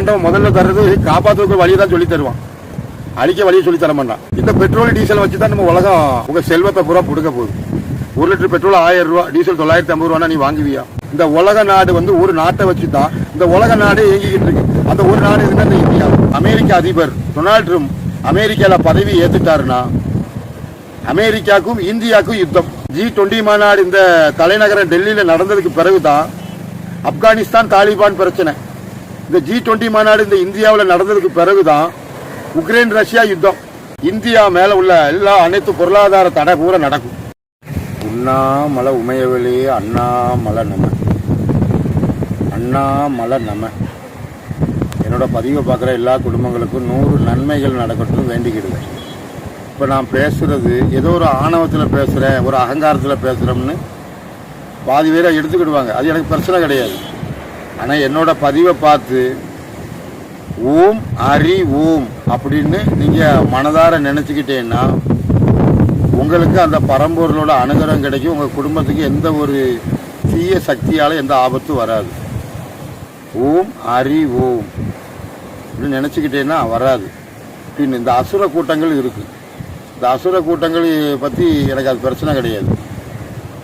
ஆண்டவன் முதல்ல தர்றது காப்பாற்றுறதுக்கு வழியை தான் சொல்லி தருவான். அழிக்க வழியை சொல்லி தர மாட்டான். இந்த பெட்ரோல் டீசல் வச்சு தான் நம்ம உலகம் உங்க செல்வத்தை பூரா கொடுக்க போகுது. ஒரு லிட்டர் பெட்ரோல் ஆயிரம் ரூபா டீசல் தொள்ளாயிரத்தி ஐம்பது ரூபா நீ வாங்குவியா? இந்த உலக நாடு வந்து ஒரு நாட்டை வச்சு தான் இந்த உலக நாடே இயங்கிக்கிட்டு இருக்கு. அந்த ஒரு நாடு எதுன்னா இந்த இந்தியா. அமெரிக்க அதிபர் டொனால்ட் ட்ரம்ப் அமெரிக்கால பதவி ஏத்துட்டாருன்னா அமெரிக்காவுக்கும் இந்தியாவுக்கும் யுத்தம். ஜி டுவெண்ட்டி மாநாடு இந்த தலைநகரம் டெல்லியில நடந்ததுக்கு பிறகுதான் ஆப்கானிஸ்தான் தாலிபான் பிரச்சனை. இந்த ஜி டுவெண்ட்டி மாநாடு இந்த இந்தியாவில் நடந்ததுக்கு பிறகுதான் உக்ரைன் ரஷ்யா யுத்தம். இந்தியா மேல உள்ள எல்லா அனைத்து பொருளாதார தடை பூரா நடக்கும். உண்ணாமலை உமையவெளி அண்ணாமலை நம. அண்ணாமலை நம. என்னோட பதிவை பார்க்குற எல்லா குடும்பங்களுக்கும் நூறு நன்மைகள் நடக்கட்டும் வேண்டிக்கிடுவேன் இப்போ நான் பேசுறது ஏதோ ஒரு ஆணவத்தில் பேசுகிறேன் ஒரு அகங்காரத்தில் பேசுகிறோம்னு பாதி பேரை எடுத்துக்கிடுவாங்க. அது எனக்கு பிரச்சனை கிடையாது. ஆனால் என்னோட பதிவை பார்த்து ஓம் ஹரி ஓம் அப்படின்னு நீங்கள் மனதார நினச்சிக்கிட்டேன்னா உங்களுக்கு அந்த பரம்பொருளோட அனுகிரகம் கிடைக்கும். உங்கள் குடும்பத்துக்கு எந்த ஒரு தீய சக்தியால் எந்த ஆபத்தும் வராது. ஓம் ஹரி ஓம் அப்படின்னு நினச்சிக்கிட்டேன்னா வராது. பின் இந்த அசுர கூட்டங்கள் இருக்குது இந்த அசுர கூட்டங்கள் பற்றி எனக்கு அது பிரச்சனை கிடையாது.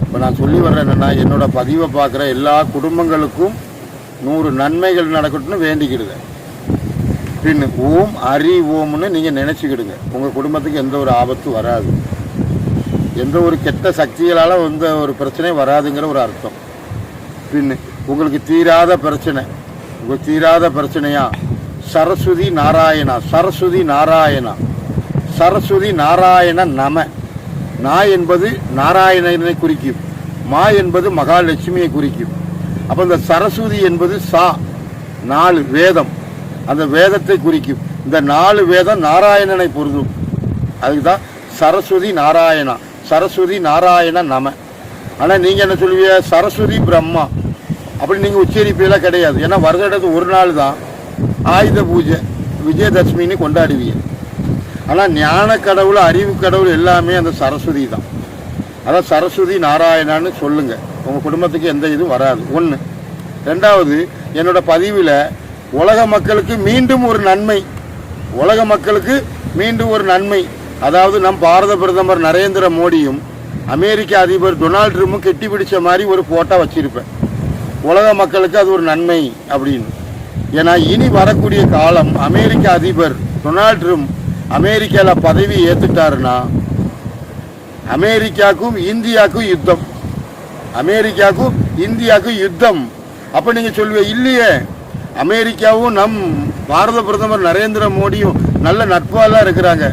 இப்போ நான் சொல்லி வர்றேன் என்னென்னா என்னோட பதிவை பார்க்குற எல்லா குடும்பங்களுக்கும் நூறு நன்மைகள் நடக்கட்டும்னு வேண்டிக்கிடுங்க. பின் ஓம் அரி ஓம்னு நீங்கள் நினச்சிக்கிடுங்க. உங்கள் குடும்பத்துக்கு எந்த ஒரு ஆபத்தும் வராது. எந்த ஒரு கெட்ட சக்திகளால் எந்த ஒரு பிரச்சனையும் வராதுங்கிற ஒரு அர்த்தம். பின் உங்களுக்கு தீராத பிரச்சனை. உங்களுக்கு தீராத பிரச்சனையா? சரஸ்வதி நாராயணா சரஸ்வதி நாராயணா. சரஸ்வதி நாராயண நம. நா என்பது நாராயணனை குறிக்கும். மா என்பது மகாலட்சுமியை குறிக்கும். அப்போ இந்த சரஸ்வதி என்பது சா நாலு வேதம். அந்த வேதத்தை குறிக்கும். இந்த நாலு வேதம் நாராயணனை பொருந்தும். அதுக்கு தான் சரஸ்வதி நாராயணா. சரஸ்வதி நாராயண நம. ஆனால் நீங்கள் என்ன சொல்லுவீங்க? சரஸ்வதி பிரம்மா. அப்படி நீங்கள் உச்சரிப்பீங்களா கிடையாது. ஏன்னா வருடத்துக்கு ஒரு நாள் தான் ஆயுத பூஜை விஜயதசமின்னு கொண்டாடுவீங்க. ஆனால் ஞான கடவுள் அறிவு கடவுள் எல்லாமே அந்த சரஸ்வதி தான். அதான் சரஸ்வதி நாராயணான்னு சொல்லுங்கள் உங்கள் குடும்பத்துக்கு எந்த இதுவும் வராது. ஒன்று ரெண்டாவது என்னோட பதிவில் உலக மக்களுக்கு மீண்டும் ஒரு நன்மை. உலக மக்களுக்கு மீண்டும் ஒரு நன்மை. அதாவது நம் பாரத பிரதமர் நரேந்திர மோடியும் அமெரிக்க அதிபர் டொனால்ட் ட்ரம்பும் கெட்டி பிடிச்ச மாதிரி ஒரு ஃபோட்டோ வச்சிருப்பேன். உலக மக்களுக்கு அது ஒரு நன்மை அப்படின்னு. ஏன்னா இனி வரக்கூடிய காலம் அமெரிக்க அதிபர் டொனால்ட் ட்ரம்ப் அமெரிக்காவில் பதவி ஏற்றுட்டாருன்னா அமெரிக்காவுக்கும் இந்தியாவுக்கும் யுத்தம். அமெரிக்காவுக்கும் இந்தியாவுக்கும் யுத்தம். அப்போ நீங்கள் சொல்லுவீங்க இல்லையே அமெரிக்காவும் நம் பாரத பிரதமர் நரேந்திர மோடியும் நல்ல நட்பாலாம் இருக்கிறாங்க.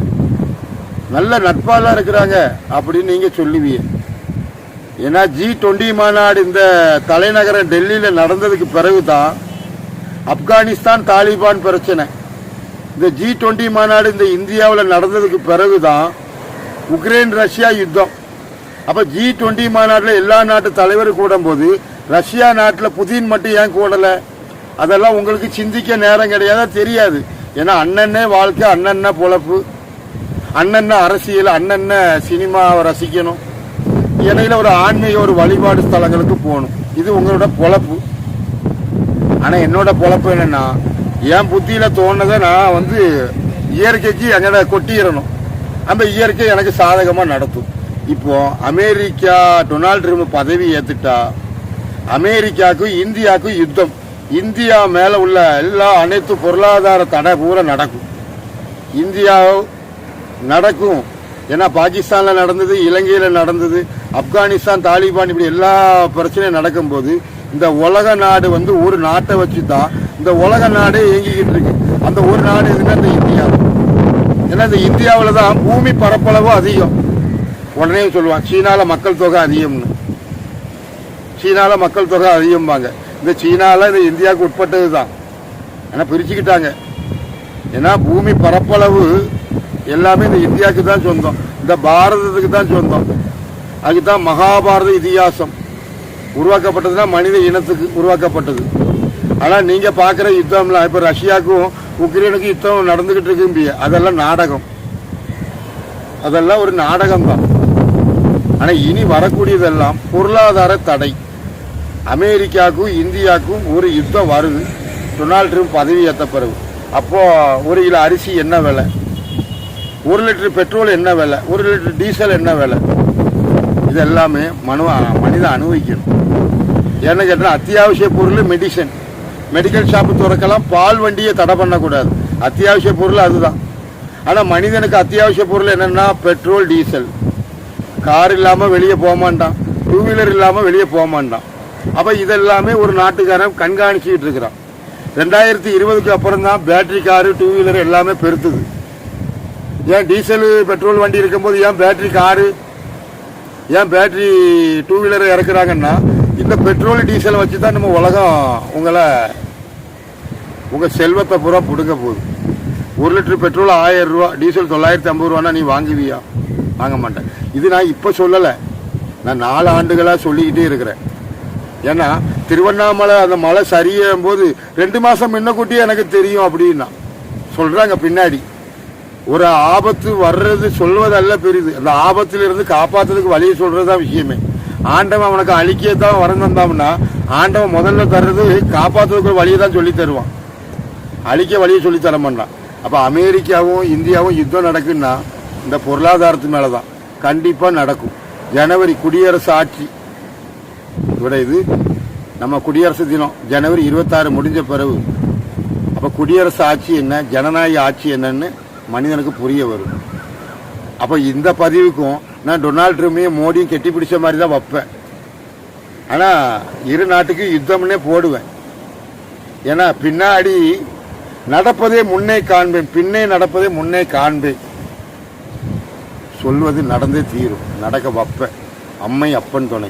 நல்ல நட்பாலாம் இருக்கிறாங்க அப்படின்னு நீங்கள் சொல்லுவீங்க. ஏன்னா ஜி டுவெண்ட்டி மாநாடு இந்த தலைநகரம் டெல்லியில் நடந்ததுக்கு பிறகு தான் ஆப்கானிஸ்தான் தாலிபான் பிரச்சனை. இந்த ஜி டுவெண்ட்டி மாநாடு இந்த இந்தியாவில் நடந்ததுக்கு பிறகு தான் உக்ரைன் ரஷ்யா யுத்தம். அப்போ ஜி டுவெண்ட்டி மாநாட்டில் எல்லா நாட்டு தலைவரும் கூடும்போது ரஷ்யா நாட்டில் புதின் மட்டும் ஏன் கூடலை? அதெல்லாம் உங்களுக்கு சிந்திக்க நேரம் கிடையாதா? தெரியாது. ஏன்னா அண்ணன்னே வாழ்க்கை அண்ணன்ன பொழப்பு. அண்ணன்ன அரசியல் அண்ணன்ன சினிமாவை ரசிக்கணும். இடையில ஒரு ஆன்மீக ஒரு வழிபாடு ஸ்தலங்களுக்கு போகணும். இது உங்களோட பொழப்பு. ஆனால் என்னோட பொழப்பு என்னென்னா என் புத்தியில் தோணுதை நான் வந்து இயற்கைக்கு எங்கட கொட்டிடணும். அந்த இயற்கை எனக்கு சாதகமாக நடத்தும். இப்போ அமெரிக்கா டொனால்ட் ட்ரம்ப் பதவி ஏத்துட்டா அமெரிக்காவுக்கும் இந்தியாவுக்கும் யுத்தம். இந்தியா மேல உள்ள எல்லா அனைத்து பொருளாதார தடை பூரா நடக்கும். இந்தியா நடக்கும். ஏன்னா பாகிஸ்தான்ல நடந்தது இலங்கையில நடந்தது ஆப்கானிஸ்தான் தாலிபான் இப்படி எல்லா பிரச்சனையும் நடக்கும்போது இந்த உலக நாடு வந்து ஒரு நாட்டை வச்சு தான் இந்த உலக நாடே இயங்கிக்கிட்டு இருக்கு. அந்த ஒரு நாடு எதுன்னா இந்த இந்தியா ஏன்னா இந்த இந்தியாவில் தான் பூமி பரப்பளவு அதிகம். உடனே சொல்லுவான் சீனாவில் மக்கள் தொகை அதிகம்னு. சீனாவில் மக்கள் தொகை அதிகம்பாங்க. இந்த சீனாவில் இந்த இந்தியாவுக்கு உட்பட்டது தான் ஆனால் பிரிச்சுக்கிட்டாங்க. ஏன்னா பூமி பரப்பளவு எல்லாமே இந்த இந்தியாவுக்கு தான் சொந்தம். இந்த பாரதத்துக்கு தான் சொந்தம். அதுக்கு தான் மகாபாரத இதிகாசம் உருவாக்கப்பட்டதுன்னா மனித இனத்துக்கு உருவாக்கப்பட்டது. ஆனால் நீங்கள் பார்க்குற யுத்தம்லாம் இப்போ ரஷ்யாவுக்கும் உக்ரைனுக்கும் யுத்தம் நடந்துக்கிட்டு இருக்கும்பிய அதெல்லாம் நாடகம். அதெல்லாம் ஒரு நாடகம் தான் ஆனால் இனி வரக்கூடியதெல்லாம் பொருளாதார தடை. அமெரிக்காவுக்கும் இந்தியாவுக்கும் ஒரு யுத்தம் வருது. டொனால்ட் ட்ரம்ப் பதவி ஏற்ற பிறகு. அப்போது ஒரு கிலோ அரிசி என்ன விலை? ஒரு லிட்டர் பெட்ரோல் என்ன விலை? ஒரு லிட்டர் டீசல் என்ன விலை? இது எல்லாமே மனு மனிதன் அனுபவிக்கணும். என்ன கேட்டால் அத்தியாவசிய பொருள் மெடிசன் மெடிக்கல் ஷாப்பு திறக்கலாம் பால் வண்டியை தடை பண்ணக்கூடாது. அத்தியாவசிய பொருள் அதுதான். ஆனால் மனிதனுக்கு அத்தியாவசிய பொருள் என்னென்னா பெட்ரோல் டீசல் கார் இல்லாமல் வெளியே போக மாட்டான். டூ வீலர் இல்லாமல் வெளியே போக மாட்டான். அப்போ இதெல்லாமே ஒரு நாட்டுக்காரன் கண்காணிச்சுக்கிட்டு இருக்கிறான். ரெண்டாயிரத்தி இருபதுக்கு அப்புறம் தான் பேட்டரி காரு டூ வீலர் எல்லாமே பெருத்துது. ஏன் டீசல் பெட்ரோல் வண்டி இருக்கும்போது ஏன் பேட்டரி காரு ஏன் பேட்டரி டூ வீலர் இறக்குறாங்கன்னா இந்த பெட்ரோல் டீசலை வச்சு தான் நம்ம உலகம் உங்களை உங்கள் செல்வத்தை பூரா பிடுங்க போகுது. ஒரு லிட்டர் பெட்ரோல் ஆயிரம் ரூபா டீசல் தொள்ளாயிரத்தி ஐம்பது ரூபானா நீ வாங்குவியா? வாங்க மாட்டேன். இது நான் இப்போ சொல்லலை. நான் நாலு ஆண்டுகளாக சொல்லிக்கிட்டே இருக்கிறேன். ஏன்னா திருவண்ணாமலை அந்த மழை சரியும் போது ரெண்டு மாதம் முன்னக்கூட்டி எனக்கு தெரியும் அப்படின்னா. சொல்கிறாங்க பின்னாடி. ஒரு ஆபத்து வர்றது சொல்வதல்ல பெரிது. அந்த ஆபத்திலிருந்து காப்பாற்றுறதுக்கு வழியை சொல்கிறது தான் விஷயமே. ஆண்டவன் அவனுக்கு அழிக்க தான் வரம் தந்தாம்னா ஆண்டவன் முதல்ல தர்றது காப்பாற்றுறதுக்கு வழியை தான் சொல்லி தருவான். அழிக்க வழியை சொல்லி தர மாட்டான் அப்போ அமெரிக்காவும் இந்தியாவும் யுத்தம் நடக்குன்னா இந்த பொருளாதாரத்து மேலே தான் கண்டிப்பாக நடக்கும். ஜனவரி குடியரசு ஆட்சி. இவட இது. நம்ம குடியரசு தினம் ஜனவரி இருபத்தாறு முடிஞ்ச பிறகு. அப்போ குடியரசு ஆட்சி என்ன ஜனநாயக ஆட்சி என்னன்னு மனிதனுக்கு புரிய வரும். அப்போ இந்த பதிவுக்கும் நான் டொனால்ட் ட்ரம்ப்பையும் மோடியும் கெட்டி பிடிச்ச மாதிரி தான் வைப்பேன். ஆனால் இரு நாட்டுக்கும் யுத்தம்னே போடுவேன். ஏன்னா பின்னாடி நடப்பதே முன்னே காண்பேன் பின்னே நடப்பதே முன்னே காண்பேன் சொல்வது நடந்தே தீரும். நடக்க வைப்பேன் அம்மை அப்பன் துணை.